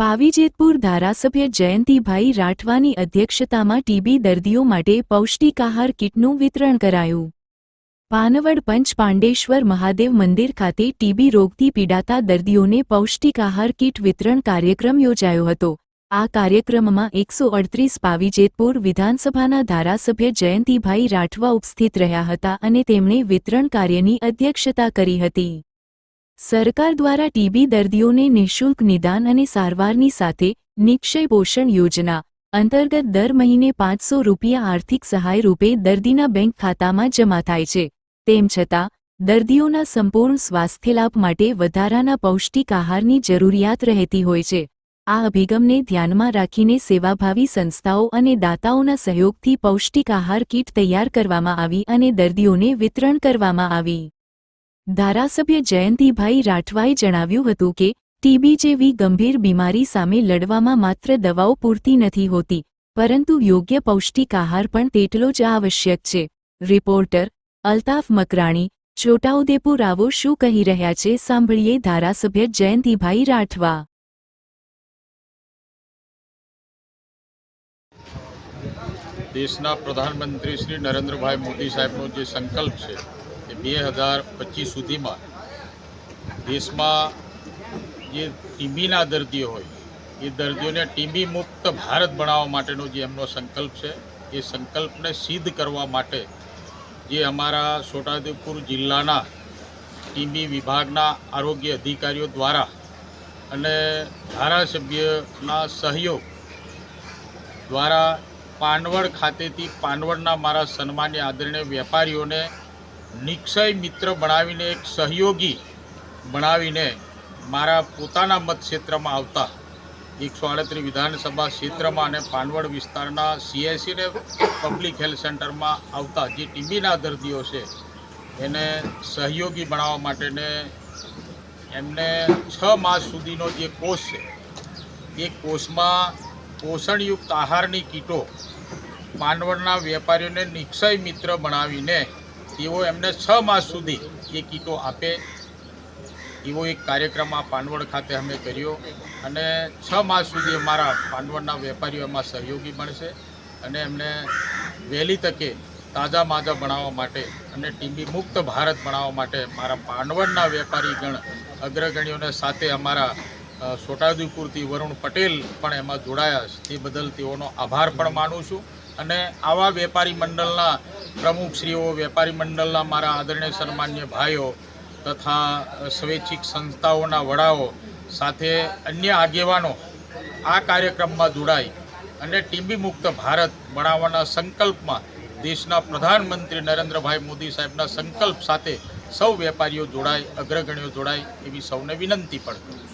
પાવીજેતપુર ધારાસભ્ય જયંતિભાઈ રાઠવાની અધ્યક્ષતામાં ટીબી દર્દીઓ માટે પૌષ્ટિક આહાર કીટનું વિતરણ કરાયું. પાનવડ પંચ પાંડેશ્વર મહાદેવ મંદિર ખાતે ટીબી રોગથી પીડાતા દર્દીઓને પૌષ્ટિક આહાર કીટ વિતરણ કાર્યક્રમ યોજાયો હતો. આ કાર્યક્રમમાં એકસો અડત્રીસ પાવીજેતપુર વિધાનસભાના ધારાસભ્ય જયંતિભાઈ રાઠવા ઉપસ્થિત રહ્યા હતા અને તેમણે વિતરણ કાર્યની અધ્યક્ષતા કરી હતી. સરકાર દ્વારા ટીબી દર્દીઓને નિઃશુલ્ક નિદાન અને સારવારની સાથે નિક્ષય પોષણ યોજના અંતર્ગત દર મહિને પાંચસો રૂપિયા આર્થિક સહાય રૂપે દર્દીના બેંક ખાતામાં જમા થાય છે. તેમ છતાં, દર્દીઓના સંપૂર્ણ સ્વાસ્થ્યલાભ માટે વધારાના પૌષ્ટિક આહારની જરૂરિયાત રહેતી હોય છે. આ અભિગમને ધ્યાનમાં રાખીને સેવાભાવી સંસ્થાઓ અને દાતાઓના સહયોગથી પૌષ્ટિક આહાર કીટ તૈયાર કરવામાં આવી અને દર્દીઓને વિતરણ કરવામાં આવી. ધારાસભ્ય જયંતિભાઈ રાઠવાએ જણાવ્યું હતું કે, ટીબી જેવી ગંભીર બીમારી સામે લડવામાં માત્ર દવાઓ પૂરતી નથી હોતી, પરંતુ યોગ્ય પૌષ્ટિક આહાર પણ તેટલો જ આવશ્યક છે. રિપોર્ટર, અલ્તાફ મકરાણી, છોટાઉદેપુર આવો શું કહી રહ્યા છે સાંભળીએ ધારાસભ્ય જયંતિભાઈ રાઠવા. દેશના પ્રધાનમંત્રી શ્રી નરેન્દ્રભાઈ મોદી સાહેબનો જે સંકલ્પ છે બે હજાર પચીસ સુધીમાં દેશમાં જે ટીબીના દર્દીઓ હોય, એ દર્દીઓને ટીબી મુક્ત ભારત બનાવવા માટેનો જે એમનો સંકલ્પ છે, એ સંકલ્પને સિદ્ધ કરવા માટે જે અમારા છોટાઉદેપુર જિલ્લાના ટીબી વિભાગના આરોગ્ય અધિકારીઓ દ્વારા અને ધારાસભ્યના સહયોગ દ્વારા પાનવડ ખાતેથી પાનવડના મારા સન્માન્ય આદરણીય વેપારીઓને નિક્ષય મિત્ર બનાવીને એક સહયોગી બનાવીને મારા પોતાના મતક્ષેત્રમાં આવતા એકસો આડત્રીસ વિધાનસભા ક્ષેત્રમાં અને પાનવડ વિસ્તારના સીએસસીને પબ્લિક હેલ્થ સેન્ટરમાં આવતા જે ટીબીના દર્દીઓ છે, એને સહયોગી બનાવવા માટેને એમને છ માસ સુધીનો જે કોર્સ છે, એ કોર્સમાં પોષણયુક્ત આહારની કીટો પાનવડના વેપારીઓને નિક્ષય મિત્ર બનાવીને તેઓ એમને છ માસ સુધી એ કીટો આપે. એવો એક કાર્યક્રમ આ પાનવડ ખાતે અમે કર્યો અને છ માસ સુધી અમારા પાનવડના વેપારીઓ એમાં સહયોગી બનશે અને એમને વહેલી તકે તાજા માજા બનાવવા માટે અને ટીબી મુક્ત ભારત બનાવવા માટે મારા પાનવડના વેપારીગણ અગ્રગણ્યોને સાથે અમારા છોટાઉદેપુરથી વરુણ પટેલ પણ એમાં જોડાયા. તે બદલ તેઓનો આભાર પણ માનું છું. અને આવા વેપારી મંડળના પ્રમુખશ્રીઓ વેપારી મંડળના મારા આદરણીય સન્માન્ય ભાઈઓ તથા સ્વૈચ્છિક સંસ્થાઓના વડાઓ સાથે અન્ય આગેવાનો આ કાર્યક્રમમાં જોડાઈ અને ટીબી મુક્ત ભારત બનાવવાના સંકલ્પમાં દેશના પ્રધાનમંત્રી નરેન્દ્રભાઈ મોદી સાહેબના સંકલ્પ સાથે સૌ વેપારીઓ જોડાય અગ્રગણ્યો જોડાય એવી સૌને વિનંતી પણ કરું